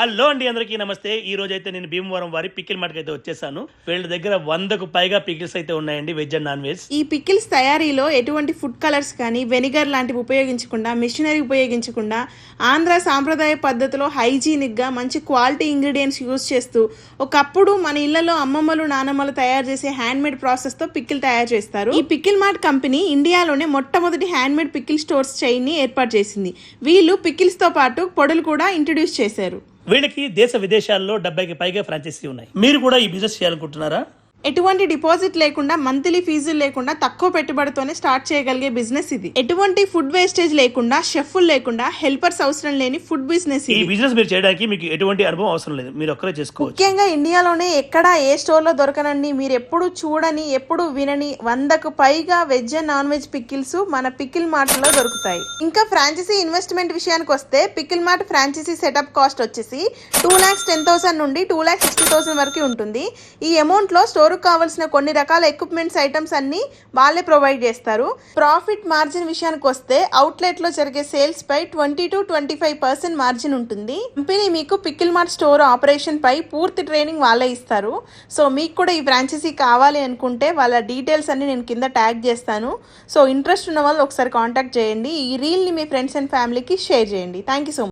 Hello అండి అందరికీ నమస్తే. ఈ రోజు అయితే నేను భీమవరం వారి పికిల్ మార్ట్ అయితే వచ్చేసాను. వీళ్ళ దగ్గర వందకు పైగా పికిల్స్ అయితే ఉన్నాయండి వెజ్ అండ్ నాన్ వెజ్. ఈ పికిల్స్ తయారీలో ఎటువంటి ఫుడ్ కలర్స్ కానీ వెనిగర్ లాంటివి ఉపయోగించకుండా మిషనరీ ఉపయోగించకుండా ఆంధ్ర సాంప్రదాయ పద్ధతిలో హైజీనిక్గా మంచి క్వాలిటీ ఇంగ్రీడియంట్స్ యూజ్ చేస్తూ ఒకప్పుడు మన ఇళ్ళలో అమ్మమ్మలు నానమ్మలు తయారు చేసే హ్యాండ్ మేడ్ ప్రాసెస్తో పికిల్ తయారు చేస్తారు. ఈ పికిల్ మార్ట్ కంపెనీ ఇండియాలోనే మొట్టమొదటి హ్యాండ్ మేడ్ పికిల్ స్టోర్స్ చైన్ని ఏర్పాటు చేసింది. వీళ్ళు పికిల్స్తో పాటు పొడులు కూడా ఇంట్రడ్యూస్ చేశారు. వీళ్ళకి దేశ విదేశాల్లో డెబ్బైకి పైగా ఫ్రాంచైజీ ఉన్నాయి. మీరు కూడా ఈ బిజినెస్ చేయాలనుకుంటున్నారా? ఎటువంటి డిపాజిట్ లేకుండా మంత్లీ ఫీజులు లేకుండా తక్కువ పెట్టుబడితోనే స్టార్ట్ చేయగలిగే బిజినెస్ ఇది. ఎటువంటి ఫుడ్ వేస్టేజ్ లేకుండా షెఫ్లు లేకుండా హెల్పర్స్ అవసరం లేని ఫుడ్ బిజినెస్ ఈ బిజినెస్ మీరు చేయడానికి మీకు ఎటువంటి అనుభవం అవసరం లేదు. మీరు ఒక్కరే చేసుకోవచ్చు. ముఖ్యంగా ఇండియాలోనే ఎక్కడ ఏ స్టోర్లో దొరకనండి. మీరు ఎప్పుడు చూడని ఎప్పుడు వినని వందకు పైగా veg and non veg pickles మన పికిల్ మార్ట్లో దొరుకుతాయి. ఇంకా ఫ్రాంచైజీ ఇన్వెస్ట్మెంట్ విషయానికి వస్తే pickle mart franchisee setup cost వచ్చేసి టూ లాక్స్ టెన్ థౌసండ్ నుండి టూ లాక్స్ సిక్స్టీ థౌసండ్ వరకు ఉంటుంది. ఈ అమౌంట్లో స్టోర్ కావాల్సిన కొన్ని రకాల ఎక్విప్మెంట్స్ ఐటమ్స్ అన్ని వాళ్ళే ప్రొవైడ్ చేస్తారు. ప్రాఫిట్ మార్జిన్ విషయానికి వస్తే అవుట్లెట్లో జరిగే sales pi twenty to twenty five percent margin ఉంటుంది. కంపెనీ మీకు పికిల్ మార్ట్ స్టోర్ ఆపరేషన్ పై పూర్తి ట్రైనింగ్ వాళ్ళే ఇస్తారు. సో మీకు కూడా ఈ ఫ్రాంచైజీ కావాలి అనుకుంటే వాళ్ళ డీటెయిల్స్ అన్ని నేను కింద ట్యాగ్ చేస్తాను. సో ఇంట్రెస్ట్ ఉన్న వాళ్ళు ఒకసారి కాంటాక్ట్ చేయండి. ఈ రీల్ని మీ ఫ్రెండ్స్ అండ్ ఫ్యామిలీకి షేర్ చేయండి. Thank you so much